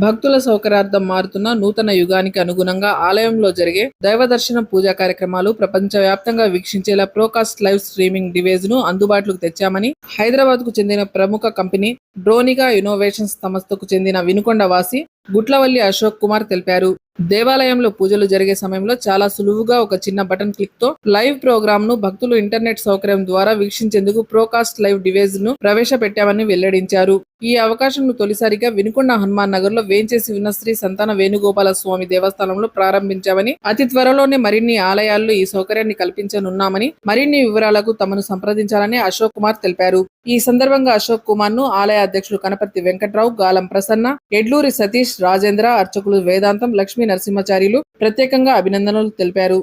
భక్తుల సౌకర్యార్థం మారుతున్న నూతన యుగానికి అనుగుణంగా ఆలయంలో జరిగే దైవ దర్శనం పూజా కార్యక్రమాలు ప్రపంచవ్యాప్తంగా వీక్షించేలా ప్రోకాస్ట్ లైవ్ స్ట్రీమింగ్ డివైజ్ను అందుబాటులోకి తెచ్చామని హైదరాబాద్కు చెందిన ప్రముఖ కంపెనీ డ్రోనిగా ఇన్నోవేషన్స్ సంస్థకు చెందిన వినుకొండ వాసి గుట్లవల్లి అశోక్ కుమార్ తెలిపారు. దేవాలయంలో పూజలు జరిగే సమయంలో చాలా సులువుగా ఒక చిన్న బటన్ క్లిక్తో లైవ్ ప్రోగ్రామ్ను భక్తులు ఇంటర్నెట్ సౌకర్యం ద్వారా వీక్షించేందుకు ప్రోకాస్ట్ లైవ్ డివైజ్ను ప్రవేశపెట్టామని వెల్లడించారు. ఈ అవకాశంను తొలిసారిగా వినుకొండ హనుమాన్ నగర్లో వేంచేసి ఉన్న శ్రీ సంతాన వేణుగోపాల స్వామి దేవస్థానంలో ప్రారంభించామని అతి త్వరలోనే మరిన్ని ఆలయాల్లో ఈ సౌకర్యాన్ని కల్పించనున్నామని మరిన్ని వివరాలకు తమను సంప్రదించాలని అశోక్ కుమార్ తెలిపారు. ఈ సందర్భంగా అశోక్ కుమార్ను ఆలయ అధ్యక్షులు కనపర్తి వెంకట్రావు గాలం ప్రసన్న ఎడ్లూరి సతీష్ రాజేంద్ర అర్చకులు వేదాంతం లక్ష్మీ నరసింహచార్యులు ప్రత్యేకంగా అభినందనలు తెలిపారు.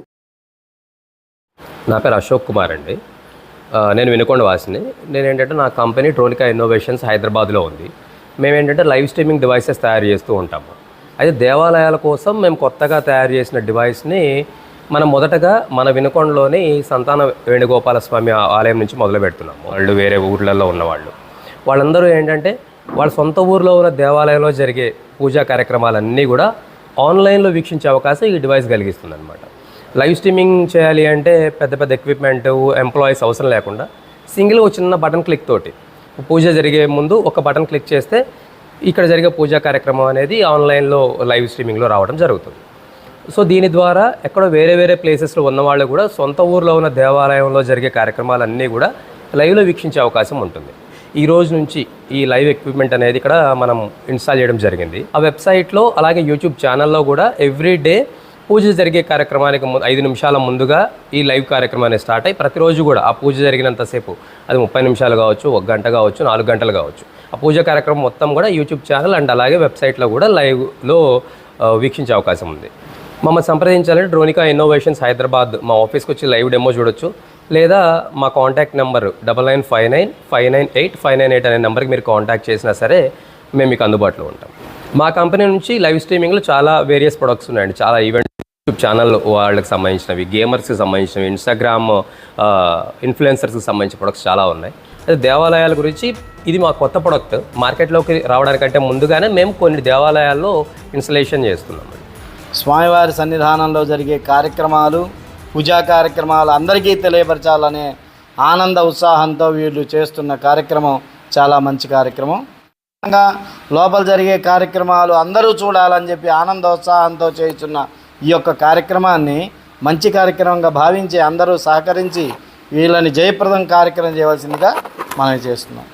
నా పేరు అశోక్ కుమార్ అండి. నేను వినుకొండ వాసిని. నేను ఏంటంటే నా కంపెనీ ట్రోలికా ఇన్నోవేషన్స్ హైదరాబాద్లో ఉంది. మేము ఏంటంటే లైవ్ స్ట్రీమింగ్ డివైసెస్ తయారు చేస్తూ ఉంటాము. అయితే దేవాలయాల కోసం మేము కొత్తగా తయారు చేసిన డివైస్ని మనం మొదటగా మన వినుకొండలోని సంతాన వేణుగోపాల స్వామి ఆలయం నుంచి మొదలు పెడుతున్నాము. వాళ్ళు వేరే ఊర్లలో ఉన్నవాళ్ళు. వాళ్ళందరూ ఏంటంటే వాళ్ళ సొంత ఊర్లో ఉన్న దేవాలయంలో జరిగే పూజా కార్యక్రమాలన్నీ కూడా ఆన్లైన్లో వీక్షించే అవకాశం ఈ డివైస్ కలిగిస్తుంది అనమాట లైవ్ స్ట్రీమింగ్ చేయాలి అంటే పెద్ద పెద్ద ఎక్విప్మెంట్ ఎంప్లాయీస్ అవసరం లేకుండా సింగిల్ ఒక చిన్న బటన్ క్లిక్ తోటి. పూజ జరిగే ముందు ఒక బటన్ క్లిక్ చేస్తే ఇక్కడ జరిగే పూజా కార్యక్రమం అనేది ఆన్లైన్లో లైవ్ స్ట్రీమింగ్లో రావడం జరుగుతుంది. సో దీని ద్వారా ఎక్కడో వేరే వేరే ప్లేసెస్లో ఉన్న వాళ్ళు కూడా సొంత ఊర్లో ఉన్న దేవాలయంలో జరిగే కార్యక్రమాలన్నీ కూడా లైవ్లో వీక్షించే అవకాశం ఉంటుంది. ఈ రోజు నుంచి ఈ లైవ్ ఎక్విప్మెంట్ అనేది ఇక్కడ మనం ఇన్స్టాల్ చేయడం జరిగింది. ఆ వెబ్సైట్లో అలాగే యూట్యూబ్ ఛానల్లో కూడా ఎవ్రీ డే పూజ జరిగే కార్యక్రమానికి ము- ఐదు నిమిషాల ముందుగా ఈ లైవ్ కార్యక్రమాన్ని స్టార్ట్ అయ్యి ప్రతిరోజు కూడా ఆ పూజ జరిగినంతసేపు అది ముప్పై నిమిషాలు కావచ్చు ఒక గంట కావచ్చు నాలుగు గంటలు కావచ్చు. ఆ పూజ కార్యక్రమం మొత్తం కూడా యూట్యూబ్ ఛానల్ అండ్ అలాగే వెబ్సైట్లో కూడా లైవ్లో వీక్షించే అవకాశం ఉంది. మమ్మల్ని సంప్రదించాలంటే డ్రోనికా ఇన్నోవేషన్స్ హైదరాబాద్ మా ఆఫీస్కి వచ్చి లైవ్ డెమో చూడొచ్చు. లేదా మా contact number double nine five nine five nine eight five nine eight అనే నెంబర్కి మీరు కాంటాక్ట్ చేసినా సరే మేము మీకు అందుబాటులో ఉంటాం. మా కంపెనీ నుంచి లైవ్ స్ట్రీమింగ్లో చాలా వేరియస్ ప్రొడక్ట్స్ ఉన్నాయండి. చాలా ఈవెంట్ యూట్యూబ్ ఛానల్ వాళ్ళకి సంబంధించినవి గేమర్స్కి సంబంధించినవి ఇన్స్టాగ్రామ్ ఇన్ఫ్లుయెన్సర్స్కి సంబంధించిన ప్రొడక్ట్స్ చాలా ఉన్నాయి. అదే దేవాలయాల గురించి ఇది మా కొత్త ప్రొడక్ట్ మార్కెట్లోకి రావడానికంటే ముందుగానే మేము కొన్ని దేవాలయాల్లో ఇన్స్టలేషన్ చేస్తున్నాం స్వామివారి సన్నిధానంలో జరిగే కార్యక్రమాలు పూజా కార్యక్రమాలు అందరికీ తెలియపరచాలనే ఆనంద ఉత్సాహంతో వీళ్ళు చేస్తున్న కార్యక్రమం చాలా మంచి కార్యక్రమం. లోపల జరిగే కార్యక్రమాలు అందరూ చూడాలని చెప్పి ఆనందోత్సాహంతో చేస్తున్న ఈ యొక్క కార్యక్రమాన్ని మంచి కార్యక్రమంగా భావించి అందరూ సహకరించి వీళ్ళని జయప్రదం కార్యక్రమం చేయవలసిందిగా మనం చేస్తున్నాం.